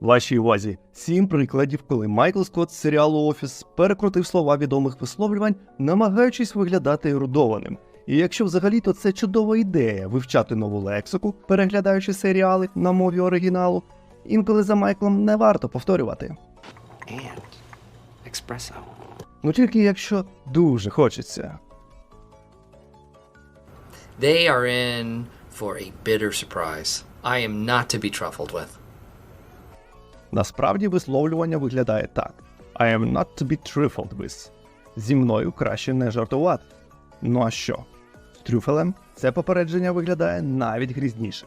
Вашій увазі сім прикладів, коли Майкл Скотт з серіалу Офіс перекрутив слова відомих висловлювань, намагаючись виглядати ерудованим. І якщо взагалі, то це чудова ідея вивчати нову лексику, переглядаючи серіали на мові оригіналу. Інколи за Майклом не варто повторювати. and espresso. Ну тільки якщо дуже хочеться. They are in for a bitter surprise. I am not to be truffled with. Насправді висловлювання виглядає так: I am not to be trifled with. Зі мною краще не жартувати. Ну а що? З трюфелем це попередження виглядає навіть грізніше.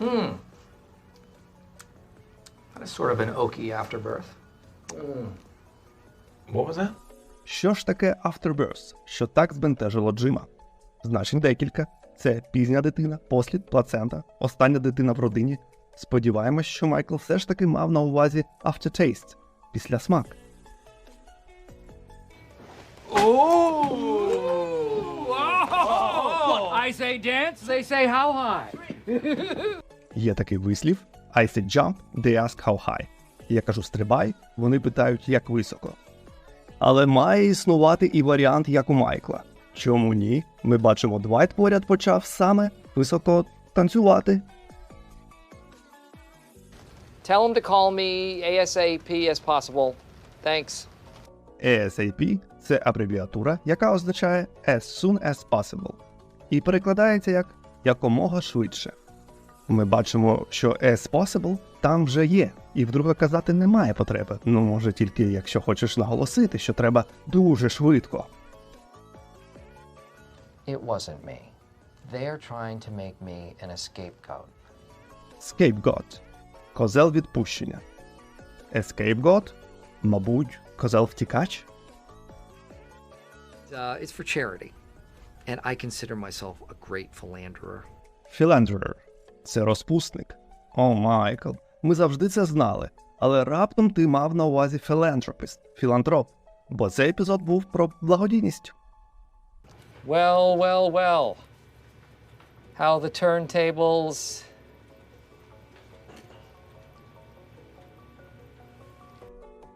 That is sort of an oaky afterbirth. What was that? Що ж таке afterbirth, що так збентежило Джима? Значень декілька: це пізня дитина, послід, плацента, остання дитина в родині. Сподіваємось, що Майкл все ж таки мав на увазі aftertaste – після смак. I say dance, they say how high. Є такий вислів I say jump, they ask how high. Я кажу стрибай, вони питають, як високо. Але має існувати і варіант, як у Майкла. Чому ні? Ми бачимо, Двайт поряд почав саме високо танцювати. Tell him to call me ASAP as possible. Thanks. ASAP – це абревіатура, яка означає as soon as possible. І перекладається як якомога швидше. Ми бачимо, що as possible там вже є, і вдруге казати немає потреби. Ну, може, тільки якщо хочеш наголосити, що треба дуже швидко. It wasn't me. They're trying to make me an scapegoat. Scapegoat – козел відпущення. Escapegoat – мабуть, козел втікач. Uh, it's for charity. And I consider myself a great philanderer. Philanderer – це розпусник. О, Майкл, ми завжди це знали. Але раптом ти мав на увазі philanthropist – філантроп. Бо цей епізод був про благодійність. Well, well, well. How the turntables.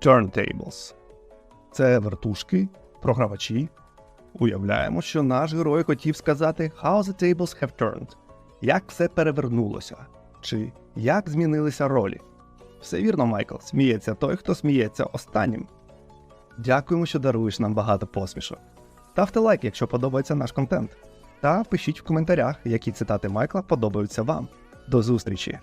Turntables – це вертушки, програвачі. Уявляємо, що наш герой хотів сказати How the tables have turned. Як все перевернулося, чи як змінилися ролі. Все вірно, Майкл, сміється той, хто сміється останнім. Дякуємо, що даруєш нам багато посмішок. Ставте лайк, якщо подобається наш контент. Та пишіть в коментарях, які цитати Майкла подобаються вам. До зустрічі!